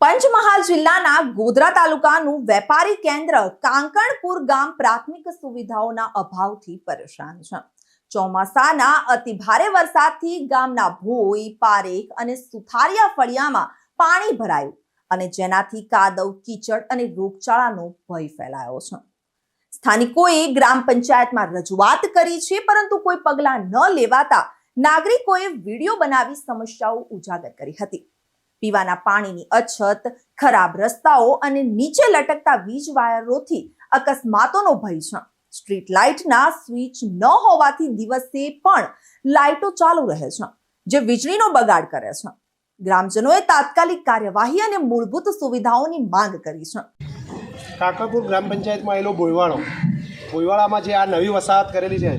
પંચમહાલ જિલ્લાના ગોધરા તાલુકાનું વેપારી કેન્દ્ર કાંકણપુર ગામ પ્રાથમિક સુવિધાઓના અભાવથી પરેશાન છે. ચોમાસાના અતિ ભારે વરસાદથી ગામના ભોઈ, પારેખ અને સુથારિયા ફળિયામાં પાણી ભરાયું અને જેનાથી કાદવ, કીચડ અને રોગચાળાનો ભય ફેલાયો છે. સ્થાનિકોએ ગ્રામ પંચાયતમાં રજૂઆત કરી છે, પરંતુ કોઈ પગલાં ન લેવાતા નાગરિકોએ વીડિયો બનાવી સમસ્યાઓ ઉજાગર કરી હતી. પીવાના પાણીની અછત, ખરાબ રસ્તાઓ અને નીચે લટકતા વીજ વાયરોથી અકસ્માતોનો ભય છે. સ્ટ્રીટ લાઇટના સ્વિચ ન હોવાથી દિવસે પણ લાઇટો ચાલુ રહે છે, જે વીજળીનો બગાડ કરે છે. ગ્રામજનોએ તાત્કાલિક કાર્યવાહી અને મૂળભૂત સુવિધાઓની માંગ કરી છે. કાકરપુર ગ્રામ પંચાયતમાં આવેલો ભોયવાળો ભોયવાડામાં જે આ નવી વસાહત કરેલી છે,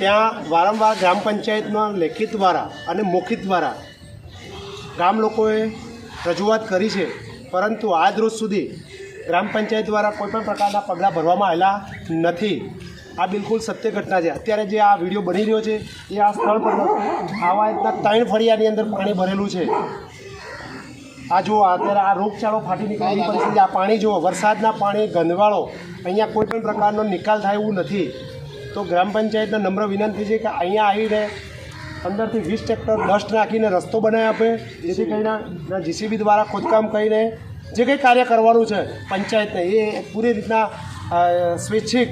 ત્યાં વારંવાર ગ્રામ પંચાયતમાં લેખિત દ્વારા અને મૌખિક દ્વારા ગામ લોકોએ રજૂઆત કરી છે, પરંતુ આજ રોજ સુધી ગ્રામ પંચાયત દ્વારા કોઈપણ પ્રકારના પગલાં ભરવામાં આવેલા નથી. આ બિલકુલ સત્ય ઘટના છે. અત્યારે જે આ વીડિયો બની રહ્યો છે, એ આ સ્થળ પર આવા રીતના ત્રણ ફળિયાની અંદર પાણી ભરેલું છે. આ જુઓ, અત્યારે આ રોગચાળો ફાટી નીકળેલી પરિસ્થિતિ, આ પાણી જુઓ, વરસાદના પાણી, ગંદવાળો, અહીંયા કોઈ પણ પ્રકારનો નિકાલ થાય એવું નથી. તો ગ્રામ પંચાયતને નમ્ર વિનંતી છે કે અહીંયા આવીને પંદરથી વીસ ટ્રેક્ટર ડસ્ટ નાખીને રસ્તો બનાવી આપે. જેથી કરીને જીસીબી દ્વારા ખોદકામ કરીને જે કંઈ કાર્ય કરવાનું છે પંચાયતને, એ પૂરી રીતના સ્વૈચ્છિક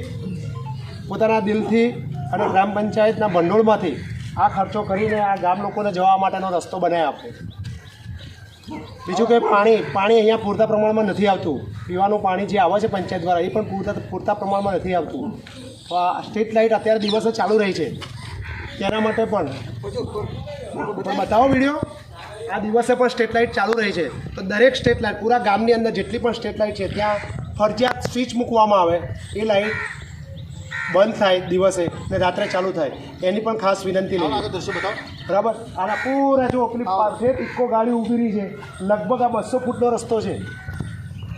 પોતાના દિલથી અને ગ્રામ પંચાયતના ભંડોળમાંથી આ ખર્ચો કરીને આ ગામ લોકોને જવા માટેનો રસ્તો બનાવી આપે. બીજું કે પાણી પાણી અહીંયા પૂરતા પ્રમાણમાં નથી આવતું. પીવાનું પાણી જે આવે છે પંચાયત દ્વારા, એ પણ પૂરતા પૂરતા પ્રમાણમાં નથી આવતું. સ્ટ્રીટ લાઇટ અત્યારે દિવસો ચાલુ રહી છે. તેના માટે પણ. બતાવો વીડિયો. આ દિવસે પણ સ્ટ્રીટ લાઇટ ચાલુ રહી છે. તો દરેક સ્ટ્રીટ લાઇટ પૂરા ગામની અંદર જેટલી પણ સ્ટ્રીટ લાઇટ છે ત્યાં ફરજિયાત સ્વિચ મૂકવામાં આવે. એ લાઇટ બંધ થાય દિવસે ને રાત્રે ચાલુ થાય. એની પણ ખાસ વિનંતી લઈ બરાબર? આના પૂરા જો પેલી પાસે ઇકો ગાડી ઊભી રહી છે. લગભગ આ બસો ફૂટનો રસ્તો છે.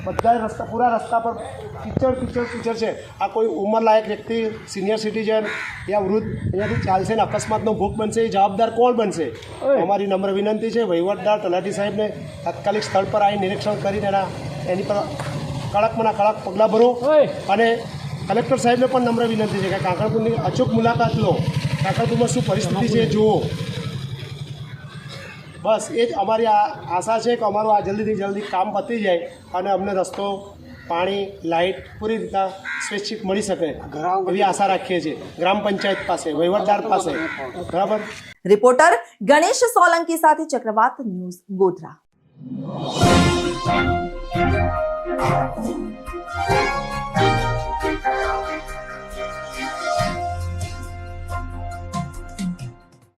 બધા રસ્તા પૂરા રસ્તા પર કીચડ કીચડ કીચડ છે. આ કોઈ ઉંમરલાયક વ્યક્તિ સિનિયર સિટીઝન યા વૃદ્ધ અહીંયાથી ચાલશે ને અકસ્માતનો ભોગ બનશે એ જવાબદાર કોણ બનશે? અમારી નમ્ર વિનંતી છે વહીવટદાર તલાટી સાહેબને તાત્કાલિક સ્થળ પર આવી નિરીક્ષણ કરીને એના એની પર કડકમાંના કડક પગલાં ભરો. અને કલેક્ટર સાહેબને પણ નમ્ર વિનંતી છે કે કાંકરપુરની અચૂક મુલાકાત લો. કાંકરપુરમાં શું પરિસ્થિતિ છે જુઓ. બસ એ જ અમારી આ આશા છે કે અમારું આ જલ્દીથી જલ્દી કામ પતી જાય અને અમને રસ્તો પાણી લાઇટ પૂરી રીતના સ્વૈચ્છિક મળી શકે. એવી આશા રાખીએ છીએ. ગ્રામ પંચાયત પાસે વહીવટદાર પાસે. બરાબર? રિપોર્ટર ગણેશ સોલંકી સાથે ચક્રવાત ન્યૂઝ ગોધરા.